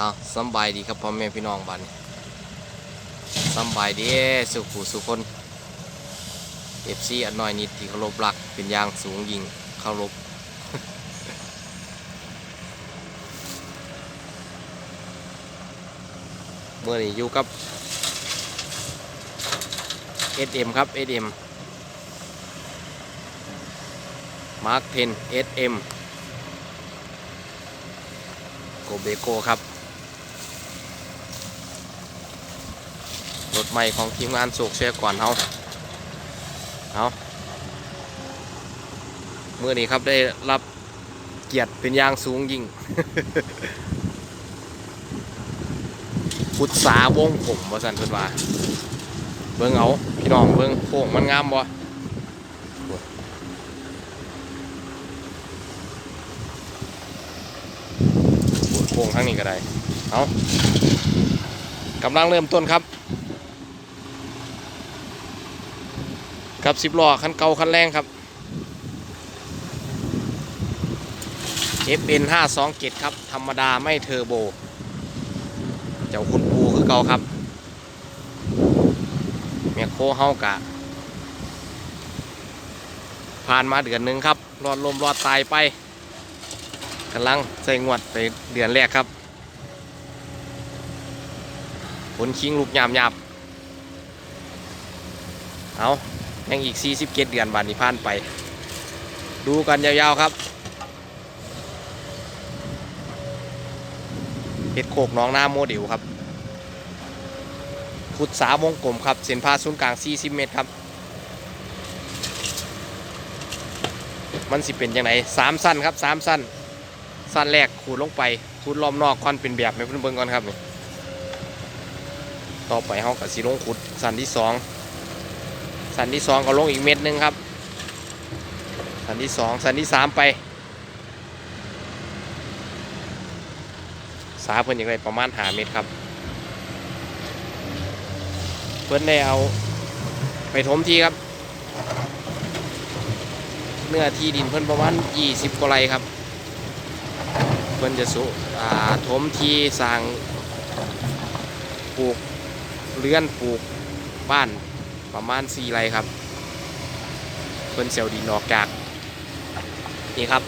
เอาสบายดีครับพ่อแม่พี่น้องบ้านสบายดีสุขุสุคนเอฟซีอันน้อยนิดที่เคารพรักเป็นยางสูงยิงเคารพเมื่อนี้อยู่กับ SM ครับ SM Mark 10 SM โกเบโกครับ รถใหม่ของทีมงานโศกเชียก่อนเฮาเอาเมื่อนี้ครับได้รับเกียรติเป็นอย่างสูงยิ่งพุทธาวงผมว่าสันเพิ่นว่าเบิ่งเอาพี่น้องเบิ่งโค้งมันงามบ่โค้งทั้งนี้ก็ได้เอากำลังเริ่มต้นครับ กับสิบล้อคันเก่าคันแรงครับ FN 527ครับ ธรรมดาไม่เทอร์โบ เจ้าคุณปูคือเก่าครับแมคโคเฮากะ ผ่านมาเดือนหนึ่งครับ รอดลมรอดตายไปกำลังใส่งวดไปเดือนแรกครับผลคิงลูกหยามยาบเอา ยังอีก 47 เดือนบานนี้ผ่านไป ดูกันยาวๆครับเห็ดโขกน้องหน้าโมเดลครับขุดสาวงกลมครับ เส้นผ่าศูนย์กลาง 40 เมตรครับ มันสิเป็นยังไงสามสั้นครับสามสั้น สั้นแรกขูดลงไปขูดล้อมนอกก่อนเป็นแบบให้เพื่อนเบิ่งก่อนครับนี่ต่อไปเขากับสีลงขุดสั้นที่สอง สันที่สองก็ลงอีกเม็ดหนึงครับ สันที่สองสันที่สามไป สาเพิ่นอย่างไรประมาณหาเมตรครับ เพิ่นได้เอาไปถมทีครับ เนื้อที่ดินเพิ่นประมาณ 20กว่าไร่ครับ เพิ่นจะสุอ่าถมทีสร้างปลูกเรือนปลูกบ้าน ประมาณ4ไรครับ เพิ่นเซลดินออกจาก นี่ครับ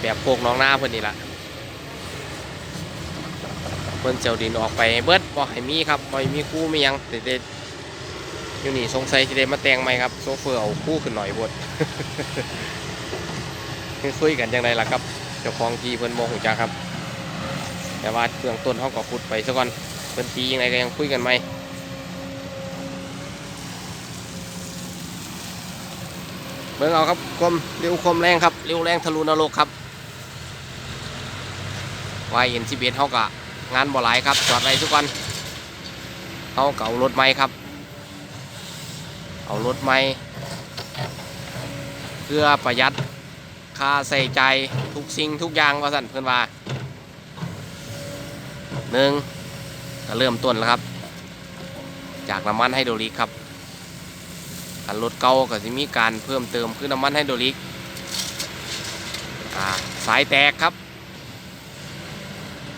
แบบโคกน้องหน้าเพิ่นนี่ละเพิ่นเซลดินออกไปเบิดบ่ให้มีครับบ่ให้มีคู่มียังเด็ดอยู่นี่สงสัยจะได้มาแต่งไหมครับโซเฟอร์เอาคู่ขึ้นหน่อยบดคุยกันยังไงล่ะครับเจ้าของทีเพิ่นโมโหจักครับ แต่ว่าเบื้องต้นเขาก็ขุดไปซะก่อนเพิ่นทียังไงก็ยังคุยกันไหม เบิ่งเอาครับคมเร็วคมแรงครับเร็วแรงทะลุนรกครับวายเอ็นซีเบเขากะงานบ่หลายครับจอดไรทุกวันเขาเก่ารถไม้ครับ เอารถไม้เพื่อประหยัดค่าใส่ใจทุกสิ่งทุกอย่างว่าสั่นเพื่อนว่าหนึ่งก็เริ่มต้นแล้วครับ จากน้ำมันไฮโดรลิกครับ อันรถเก่าก็จะมีการเพิ่มเติมคือน้ำมันไฮโดรลิกสายแตกครับ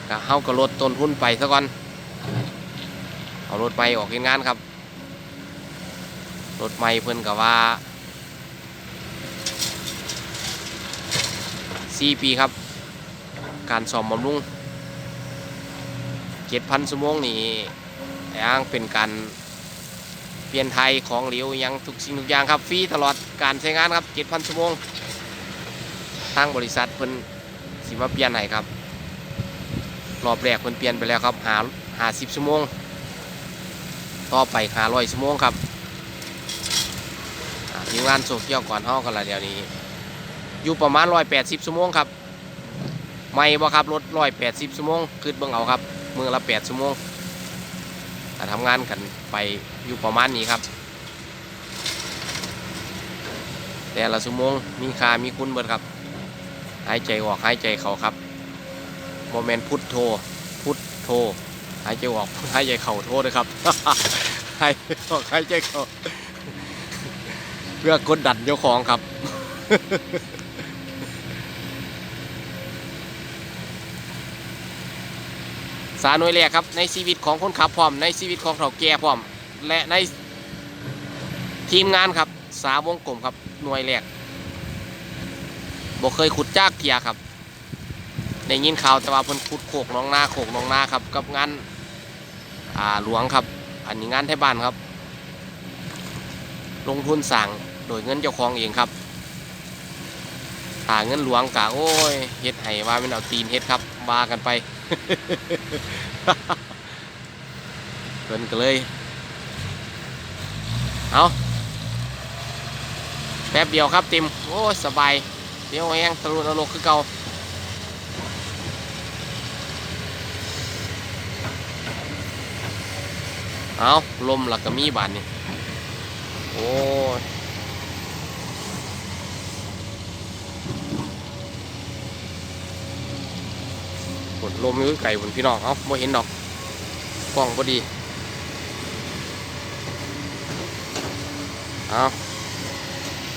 ก็เฮาก็ลดต้นทุนไปซะก่อนเอารถไปออกเฮ็ดงานครับรถใหม่เพิ่นก็ว่า4ปีครับ การสอมบำรุงเจ็ดพันชั่วโมงนี่ยังเป็นการ เปลี่ยนไทยของเหลวยังทุกสิ่งทุกอย่างครับฟรีตลอดการใช้งานครับเจ็ดพันชั่วโมงทางบริษัทเพิ่นสิมาเปลี่ยนให้ครับรอบแรกเพิ่นเปลี่ยนไปแล้วครับหาหาสิบชั่วโมง ต่อไปหาร้อยชั่วโมงครับอ่าทีมงานโซเกียวก่อนเฮากันละเดี๋ยวนี้ อยู่ประมาณ180ชั่วโมงครับไม่บ่ครับรถ180ชั่วโมงคือเบิ่งเอาครับมือละ8ชั่วโมง ถ้าทำงานกันไปอยู่ประมาณนี้ครับ แต่ละชั่วโมงมีค่ามีคุณเบิดครับ หายใจออกหายใจเข้าครับโมเมนต์พุทโธพุทโธหายใจออกหายใจเข้าโทษนะครับหายใจออกหายใจเข้าเพื่อกดดันเจ้าของครับ สาหน่วยแรกครับในชีวิตของคนขับพร้อม ในชีวิตของเถ่าแก่พร้อม และในทีมงานครับสาวงกลมครับหน่วยแรกบอกเคยขุดจากเทียครับในยินข่าวแต่ว่าเพิ่นขุดโขกน้องนาโขกน้องนาครับกับงานอ่าหลวงครับ อันนี้งานไทยบ้านครับ ลงทุนสั่งโดยเงินเจ้าของเองครับหาเงินหลวงกะโอ้ยเฮ็ดให้ว่าเป็นเอาตีนเฮ็ดครับมากันไป เพิ่นก็เลย เอาแป๊บเดียวครับติม โอ้สบาย เดี๋ยวแห้งตะลุนตะลกคือเก่าเอาลมหลักก็มีบานนี่ โอ้ ยฝนลมอยู่ไก่บนพี่น้องเอาไม่เห็นดอกกล้องพอดีเอา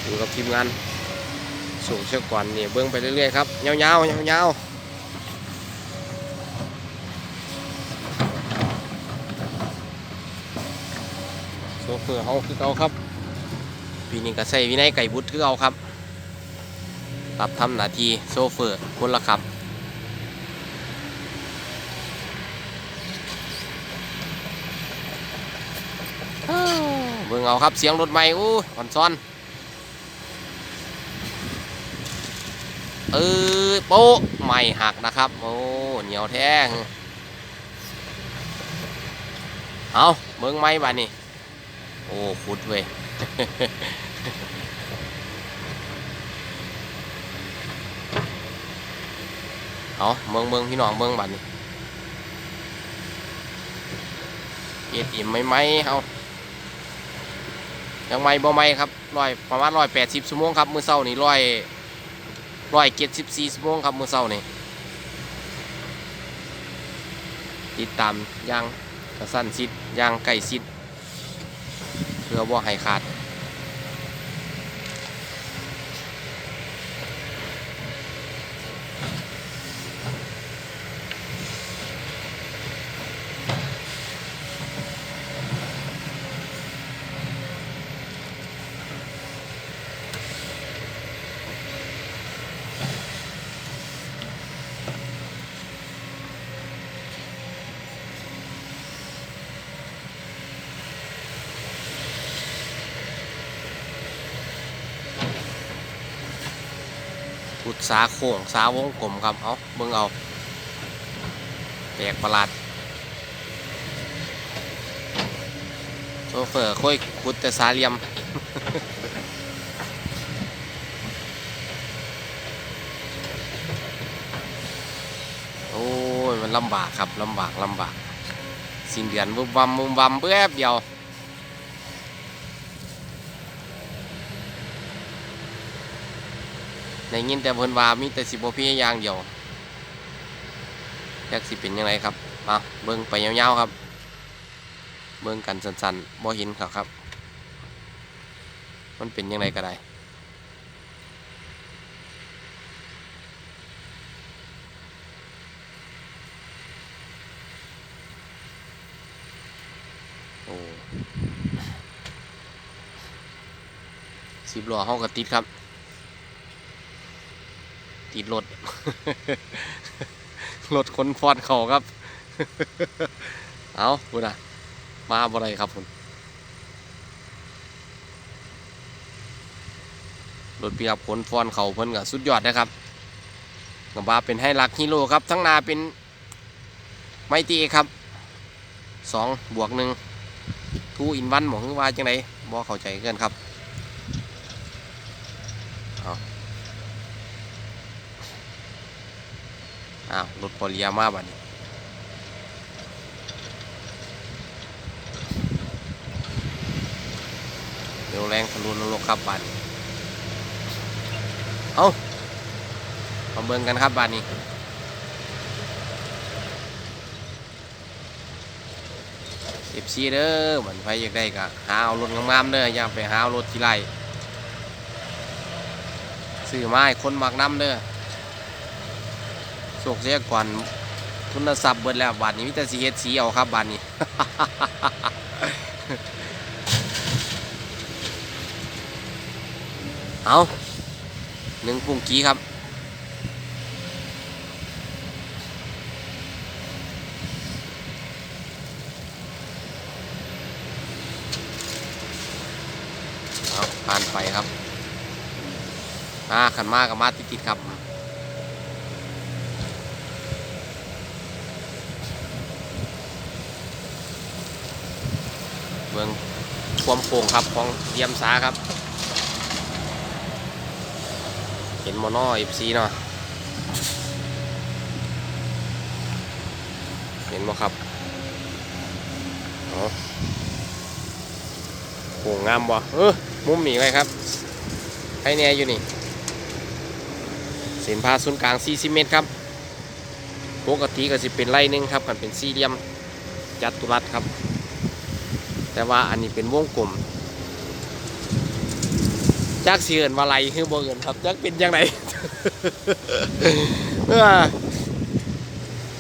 อยู่กับทีมงานส่งเชือกก่อนเนี่ยเบิ้งไปเรื่อยๆครับเงาๆเงาๆโซเฟอร์เขาคือเขาครับปีนี้ก็ใส่วินัยไก่บุตรคือเอาครับรับทำหน้าที่โซเฟอร์คนละครับ เบิ่งเอาครับเสียงรถไม่อู้อ่อนซ้อนเออโป๊ะไม่หักนะครับ โอ้เหนียวแท้งเอาเบิ่งไม่บ้าดนี่โอ้ขุดเว้ยเอาเบิ่งเบิ่งพี่น้องเบิ่งบาดนี่เอ็ดอิ่มไหมไหมเอา ยังไม่บ่ไม่ครับร้อยประมาณร้อยแปดสิบชั่วโมงครับมือเศร้านี่ร้อยร้อยเจ็ดสิบสี่ชั่วโมงครับมือเศร้านี่ติดตามอยางกระสั้นซิดอยางไก่ซิดเพื่อว่าให้ขาดขุด สาโค้งสาวงกลมครับเอาเบิ่งเอาแปลกประหลาดโซเฟอร์ค่อยขุดแต่สาเหลี่ยมโอ้ยมันลำบากครับลำบากลำบาก สิ้นเดือนบุบบัมบุบบัมเบื่อเดียว ในยินแต่เพิ่นว่ามีแต่สิบพี่อย่างเดียวแยกสิเป็นยังไงครับมาเบิ่งไปยาวๆครับ เบิ่งกันสั้นๆบ่เห็นครับครับ มันเป็นยังไงก็ได้โอ้สิบล้อห้องกระติดครับ ติดรถ รถคนฟอนเขาครับ เอาคุณอะมาบ่ไรครับคุณรถปีกับขนฟอนเขาเพิ่นกับสุดยอดนะครับกับว่าเป็นให้หลักฮีโร่ครับ ทั้งนาเป็นไมตีครับสองบวกหนึ่งทูอินวันบอกว่าจังไดบ่เข้าใจเกินครับ อ้าวรถพอเลียมาบัดนี้เร็วแรงทะลุนรกครับบัดนี้เอามาเบิ่งกันครับบัดนี้เอฟซีเด้อเหมือนไฟอยากได้ก็หาเอารถงามๆเด้ออย่าไปหาเอารถที่ไรซื้อไม้คนมักน้ำเด้อ โศกเสียก่อนทุนทรัพย์เบิดแล้วบาทนี้มิแต่สีเฮ็ดสีเอาครับบาทนี้ เอาหนึ่งปุ้งกี้ครับเอาผ่านไปครับมาขันมากับมาติดติดๆครับ เมืองความโป่งครับของเทียมสาครับ เห็นมอนอเอฟซีเนาะเห็นบ่ครับเอาโป่งงามบ่เออมุมหนีไว้ครับให้แน่อยู่นี่เส้นผ่าศูนย์กลาง 40 เมตรครับปกติก็สิเป็นไล่หนึงครับกันเป็นสี่เหลี่ยมจัตุรัสครับ แต่ว่าอันนี้เป็นวงกลมจักเสื่อนว่าไรคือบ่เอินครับจักเป็นยังไงเออ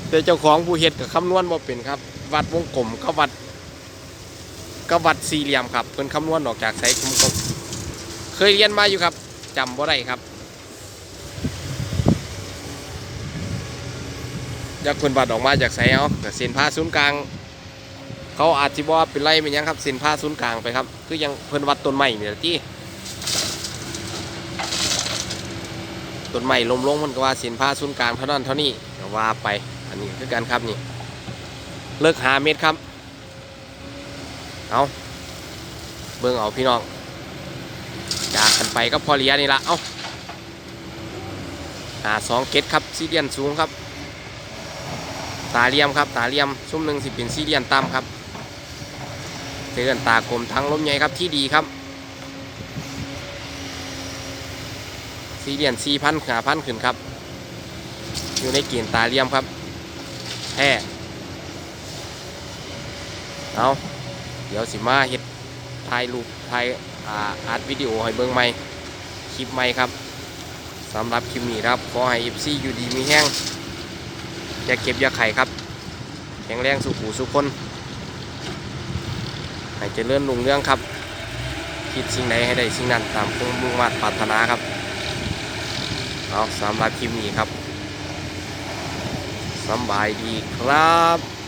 แต่เจ้าของผู้เฮ็ดกับคำนวณบ่เป็นครับ วัดวงกลมก็วัดก็วัดสี่เหลี่ยมครับเพิ่นคำนวณออกจากไสกลมๆเคยเรียนมาอยู่ครับจำบ่ได้ครับจากเพิ่นวัดออกมาจากไซสเอากับเส้นผ่าศูนย์กลาง เขาอาจจะบอกว่าเป็นไรเป็นยังครับเส้นผ่าศูนย์กลางไปครับ คือยังเพิ่นวัดต้นไม้นี่แหละที่ต้นไม้ลมลงมันก็ว่าเส้นผ่าศูนย์กลางเท่านั้นเท่านี้ก็ว่าไป อันนี้คือการครับนี่ เลิกหาเม็ดครับ เอาเบิ่งเอาพี่น้องจากกันไปก็พอเลียนี่ละเอาหาสองเกตครับซีเดียนสูงครับ ตาเลียมครับ ตาเลียมซุ้มหนึ่งสิเป็นซีเดียนต่ำครับ เตือนตากลมทั้งล้มใหญ่ครับที่ดีครับซีเรียนสี่พันขาพันขึ้นครับ อยู่ในเกณฑ์ตาเลี่ยมครับแท้เอาเดี๋ยวสิมาเฮ็ดถ่ายรูปถ่ายอาอัดวิดีโอให้เบิ่งใหม่คลิปใหม่ครับสำหรับคลิปนี้ครับขอให้ FC อยู่ดีมีแห้งอย่าเก็บอย่าไข่ครับ แข็งแรงสุขูสุขคน ให้เจริญรุ่งเรื่องครับ คิดสิ่งไหนให้ได้สิ่งนั้นตามคงมมุ่งมั่นปรารถนาครับเอาสำหรับคลิปนี้ครับสบายดีครับ